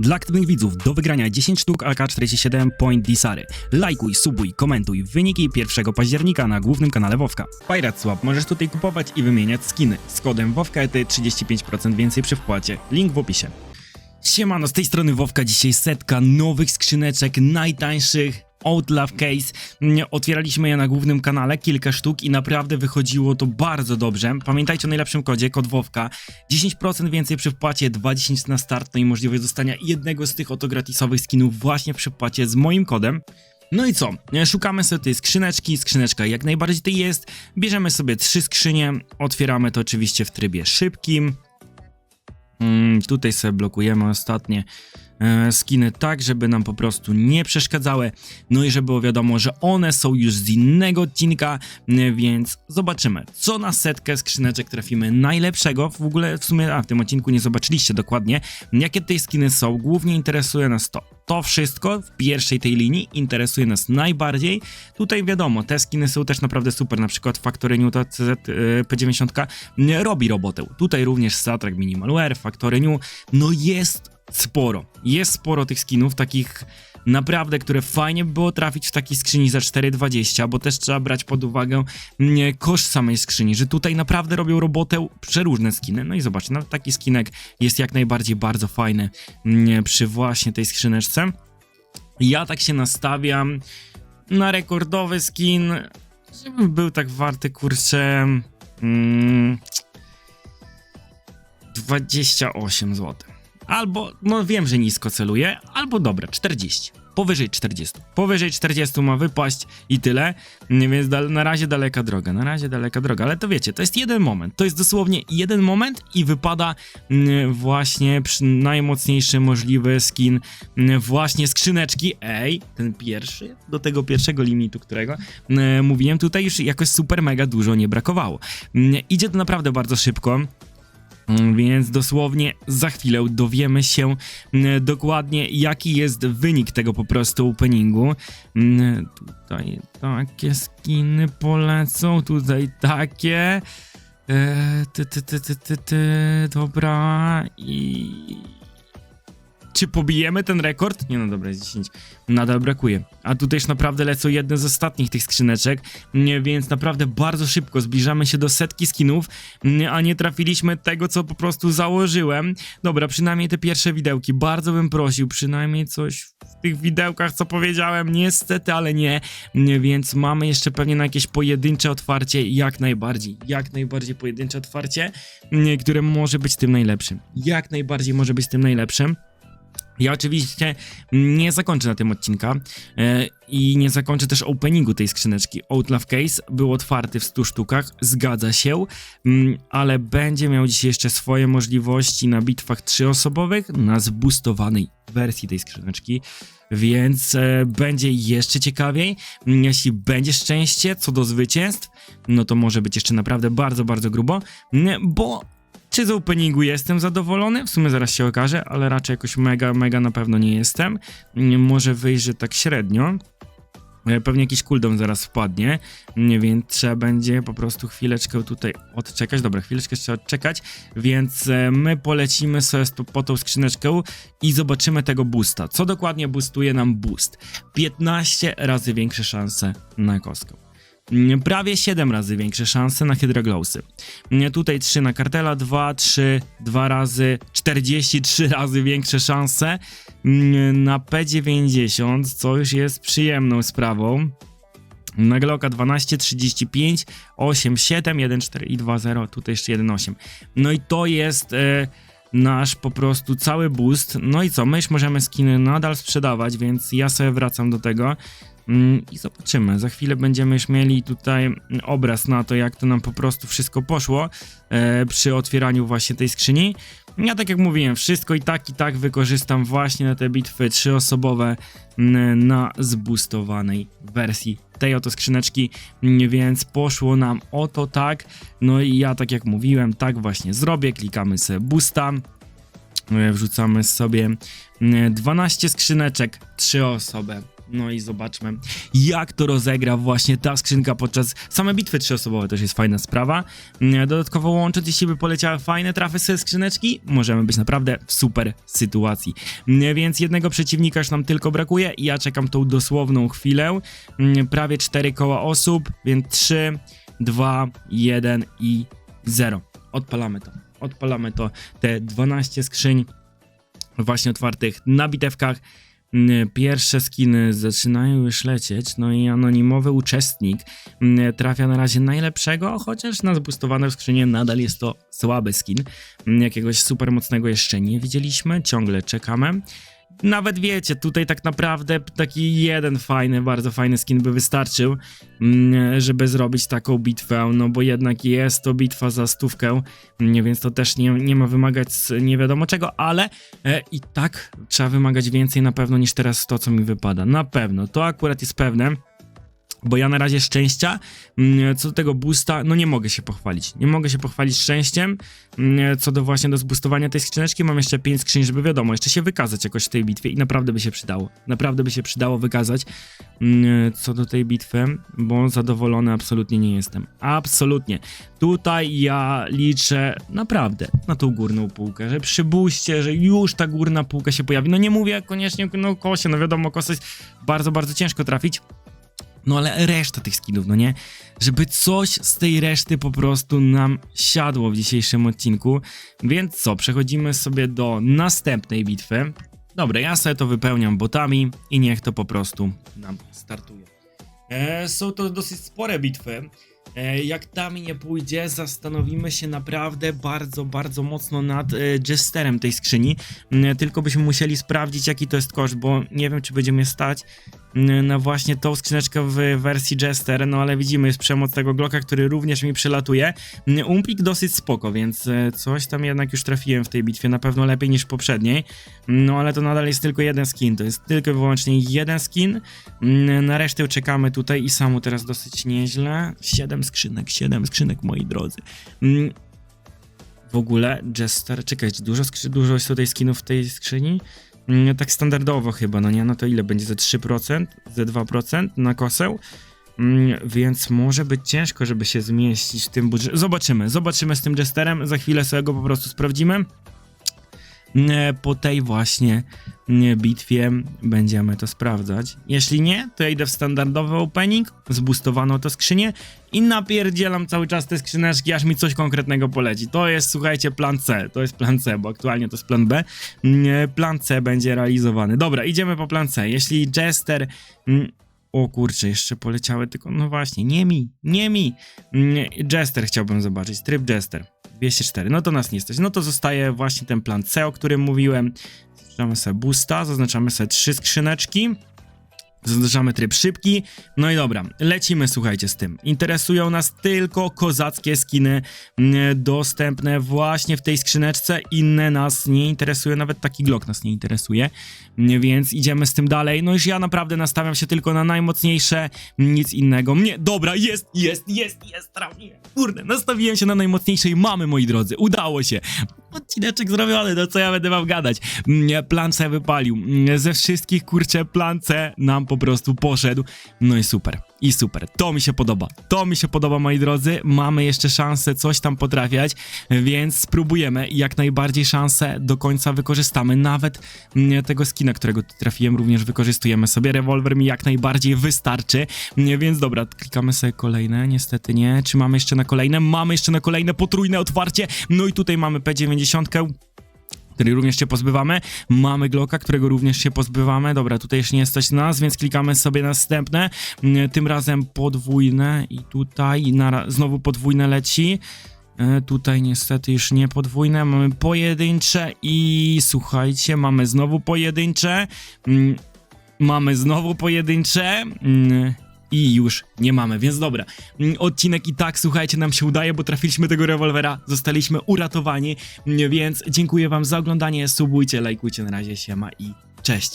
Dla aktywnych widzów do wygrania 10 sztuk AK-47 Point Disary. Lajkuj, subuj, komentuj wyniki 1 października na głównym kanale Wowka. Pirate Swap możesz tutaj kupować i wymieniać skiny. Z kodem WowkaEty 35% więcej przy wpłacie. Link w opisie. Siemano, z tej strony Wowka, dzisiaj setka nowych skrzyneczek, najtańszych, Outlove Case. Mm, Otwieraliśmy je na głównym kanale, kilka sztuk i naprawdę wychodziło to bardzo dobrze. Pamiętajcie o najlepszym kodzie, kod Wowka. 10% więcej przy wpłacie, 20 na start, no i możliwość dostania jednego z tych oto gratisowych skinów właśnie przy wpłacie z moim kodem. No i co? E, Szukamy sobie tej skrzyneczki, skrzyneczka jak najbardziej to jest. Bierzemy sobie trzy skrzynie, otwieramy to oczywiście w trybie szybkim. Mm, tutaj sobie blokujemy ostatnie skiny tak, żeby nam po prostu nie przeszkadzały. No i żeby było wiadomo, że one są już z innego odcinka, m, więc zobaczymy, co na setkę skrzyneczek trafimy najlepszego. W ogóle w sumie, a w tym odcinku nie zobaczyliście dokładnie, jakie tej skiny są. Głównie interesuje nas to. To wszystko w pierwszej tej linii interesuje nas najbardziej. Tutaj wiadomo, te skiny są też naprawdę super, na przykład Factory New CZ e, P90 m, robi robotę. Tutaj również Satrak Minimalware, Factory New, no jest sporo. Jest sporo tych skinów, takich naprawdę, które fajnie by było trafić w takiej skrzyni za 4,20, bo też trzeba brać pod uwagę mm, koszt samej skrzyni, że tutaj naprawdę robią robotę przeróżne skiny. No i zobaczcie, nawet taki skinek jest jak najbardziej bardzo fajny mm, przy właśnie tej skrzyneczce. Ja tak się nastawiam na rekordowy skin, żeby był tak warty, kurczę... Mm, 28 zł. Albo, no wiem, że nisko celuję, albo dobra, 40. Powyżej 40. Powyżej 40 ma wypaść i tyle, więc na razie daleka droga, na razie daleka droga, ale to wiecie, to jest jeden moment, to jest dosłownie jeden moment i wypada mm, właśnie najmocniejszy możliwy skin mm, właśnie skrzyneczki, ej, ten pierwszy, do tego pierwszego limitu, którego mm, mówiłem, tutaj już jakoś super mega dużo nie brakowało. Idzie to naprawdę bardzo szybko, Więc dosłownie za chwilę dowiemy się mm, dokładnie, jaki jest wynik tego po prostu openingu. Mm, Tutaj takie skiny polecą, tutaj takie. E, ty, ty, ty, ty, ty, ty, dobra. I. Czy pobijemy ten rekord? Nie no dobra, jest 10. Nadal brakuje. A tutaj już naprawdę lecą jedne z ostatnich tych skrzyneczek, więc naprawdę bardzo szybko zbliżamy się do setki skinów, a nie trafiliśmy tego, co po prostu założyłem. Dobra, przynajmniej te pierwsze widełki. Bardzo bym prosił, przynajmniej coś w tych widełkach, co powiedziałem. Niestety, ale nie. więc mamy jeszcze pewnie na jakieś pojedyncze otwarcie, jak najbardziej. Jak najbardziej pojedyncze otwarcie, które może być tym najlepszym. Jak najbardziej może być tym najlepszym. Ja oczywiście nie zakończę na tym odcinka e, i nie zakończę też openingu tej skrzyneczki. Outlove Case był otwarty w 100 sztukach, zgadza się, mm, ale będzie miał dzisiaj jeszcze swoje możliwości na bitwach trzyosobowych na zboostowanej wersji tej skrzyneczki, więc e, będzie jeszcze ciekawiej. Mm, Jeśli będzie szczęście co do zwycięstw, no to może być jeszcze naprawdę bardzo, bardzo grubo, mm, bo czy z openingu jestem zadowolony? W sumie zaraz się okaże, ale raczej jakoś mega, mega na pewno nie jestem. Mm, Może wyjść, że tak średnio. E, Pewnie jakiś cooldown zaraz wpadnie, nie, więc trzeba będzie po prostu chwileczkę tutaj odczekać. Dobra, chwileczkę trzeba odczekać, więc e, my polecimy sobie po tą skrzyneczkę i zobaczymy tego boosta. Co dokładnie boostuje nam boost? 15 razy większe szanse na kostkę. Prawie 7 razy większe szanse na Hydroglowsy. Mm, Tutaj 3 na kartela, 2, 3, 2 razy, 43 razy większe szanse na P90, co już jest przyjemną sprawą. Na Glocka 12, 35, 8, 7, 1, 4 i 2, 0, tutaj jeszcze 1, 8. No i to jest e, nasz po prostu cały boost. No i co, my już możemy skiny nadal sprzedawać, więc ja sobie wracam do tego. Mm, I zobaczymy. Za chwilę będziemy już mieli tutaj obraz na to, jak to nam po prostu wszystko poszło e, przy otwieraniu właśnie tej skrzyni. Ja tak jak mówiłem, wszystko i tak i tak wykorzystam właśnie na te bitwy trzyosobowe mm, na zboostowanej wersji tej oto skrzyneczki, mm, więc poszło nam o to tak. No i ja tak jak mówiłem, tak właśnie zrobię. Klikamy sobie boosta. E, Wrzucamy sobie mm, 12 skrzyneczek, 3 osoby. No i zobaczmy, jak to rozegra właśnie ta skrzynka podczas samej bitwy trzyosobowej, też jest fajna sprawa. Mm, Dodatkowo łącząc, jeśli by poleciały fajne trafy z skrzyneczki, możemy być naprawdę w super sytuacji. Mm, Więc jednego przeciwnika już nam tylko brakuje i ja czekam tą dosłowną chwilę. Mm, Prawie 4 koła osób, więc 3, 2, 1 i 0. Odpalamy to. Odpalamy to. Te 12 skrzyń właśnie otwartych na bitewkach. Mm, Pierwsze skiny zaczynają już lecieć, no i anonimowy uczestnik mm, trafia na razie najlepszego, chociaż na zbustowane w skrzynie nadal jest to słaby skin. Mm, Jakiegoś super mocnego jeszcze nie widzieliśmy, ciągle czekamy. Nawet wiecie, tutaj tak naprawdę taki jeden fajny, bardzo fajny skin by wystarczył, mm, żeby zrobić taką bitwę, no bo jednak jest to bitwa za stówkę, mm, więc to też nie, nie ma wymagać nie wiadomo czego, ale e, i tak trzeba wymagać więcej na pewno niż teraz to, co mi wypada. Na pewno, to akurat jest pewne. Bo ja na razie szczęścia, mm, co do tego boosta, no nie mogę się pochwalić. Nie mogę się pochwalić szczęściem, mm, co do właśnie do zboostowania tej skrzyneczki. Mam jeszcze 5 skrzyń, żeby wiadomo, jeszcze się wykazać jakoś w tej bitwie i naprawdę by się przydało. Naprawdę by się przydało wykazać mm, co do tej bitwy, bo zadowolony absolutnie nie jestem. Absolutnie. Tutaj ja liczę naprawdę na tą górną półkę, że przy booście, że już ta górna półka się pojawi. No nie mówię koniecznie no kosie, no wiadomo, kosa jest bardzo, bardzo ciężko trafić. No ale reszta tych skinów, no nie? Żeby coś z tej reszty po prostu nam siadło w dzisiejszym odcinku. Więc co, przechodzimy sobie do następnej bitwy. Dobra, ja sobie to wypełniam botami i niech to po prostu nam startuje. E, są to dosyć spore bitwy. E, jak tam nie pójdzie, zastanowimy się naprawdę bardzo, bardzo mocno nad e, jesterem tej skrzyni. Mm, Tylko byśmy musieli sprawdzić, jaki to jest koszt, bo nie wiem, czy będzie mnie stać mm, na właśnie tą skrzyneczkę w wersji Jester, no ale widzimy, jest przemoc tego Glocka, który również mi przelatuje. Mm, Umpik dosyć spoko, więc e, coś tam jednak już trafiłem w tej bitwie, na pewno lepiej niż poprzedniej. No ale to nadal jest tylko jeden skin, to jest tylko i wyłącznie jeden skin. Na resztę czekamy tutaj i samu teraz dosyć nieźle. Siedem skrzynek, siedem skrzynek, moi drodzy. Mm, W ogóle Jester, czekaj, dużo, dużo jest tutaj skinów w tej skrzyni? Mm, Tak standardowo chyba, no nie? No to ile będzie? Ze 3%? Ze 2% na kosę? Mm, Więc może być ciężko, żeby się zmieścić w tym budżecie. Zobaczymy, zobaczymy z tym Jesterem. Za chwilę sobie go po prostu sprawdzimy. E, Po tej właśnie e, bitwie będziemy to sprawdzać. Jeśli nie, to ja idę w standardowy opening, zbustowano to skrzynię i napierdzielam cały czas te skrzyneczki, aż mi coś konkretnego poleci. To jest, słuchajcie, plan C. To jest plan C, bo aktualnie to jest plan B. Mm, e, Plan C będzie realizowany. Dobra, idziemy po plan C. Jeśli Jester... mm, O kurczę, jeszcze poleciały tylko... No właśnie, nie mi, nie mi. Mm, Jester chciałbym zobaczyć, tryb Jester. 204, no to nas nie stać. No to zostaje właśnie ten plan C, o którym mówiłem. Zaznaczamy sobie boosta, zaznaczamy sobie trzy skrzyneczki. Zaznaczamy tryb szybki. No i dobra, lecimy słuchajcie z tym. Interesują nas tylko kozackie skiny mm, dostępne właśnie w tej skrzyneczce. Inne nas nie interesują, nawet taki Glock nas nie interesuje. Mm, Więc idziemy z tym dalej. No już ja naprawdę nastawiam się tylko na najmocniejsze, nic innego. Nie, dobra, jest, jest, jest, jest, trafiłem. Kurde, nastawiłem się na najmocniejsze i mamy, moi drodzy, udało się. Odcineczek zrobiony, no co ja będę wam gadać. Mm, Plan C wypalił. Mm, Ze wszystkich, kurczę, plan C nam po prostu poszedł. No i super, i super. To mi się podoba. To mi się podoba, moi drodzy. Mamy jeszcze szansę coś tam potrafiać, więc spróbujemy. Jak najbardziej szansę do końca wykorzystamy. Nawet mm, tego skina, którego trafiłem, również wykorzystujemy sobie. Rewolwer mi jak najbardziej wystarczy. Więc dobra, klikamy sobie kolejne. Niestety nie. Czy mamy jeszcze na kolejne? Mamy jeszcze na kolejne potrójne otwarcie. No i tutaj mamy P90 której również się pozbywamy. Mamy Glocka, którego również się pozbywamy. Dobra, tutaj już nie stać nas, więc klikamy sobie następne. Mm, Tym razem podwójne i tutaj nara- znowu podwójne leci. E, Tutaj niestety już nie podwójne, mamy pojedyncze i słuchajcie, mamy znowu pojedyncze. Mm, Mamy znowu pojedyncze. I już nie mamy, więc dobra. Mm, Odcinek i tak, słuchajcie, nam się udaje, bo trafiliśmy tego rewolwera, zostaliśmy uratowani, mm, więc dziękuję wam za oglądanie, subujcie, lajkujcie, na razie siema i cześć.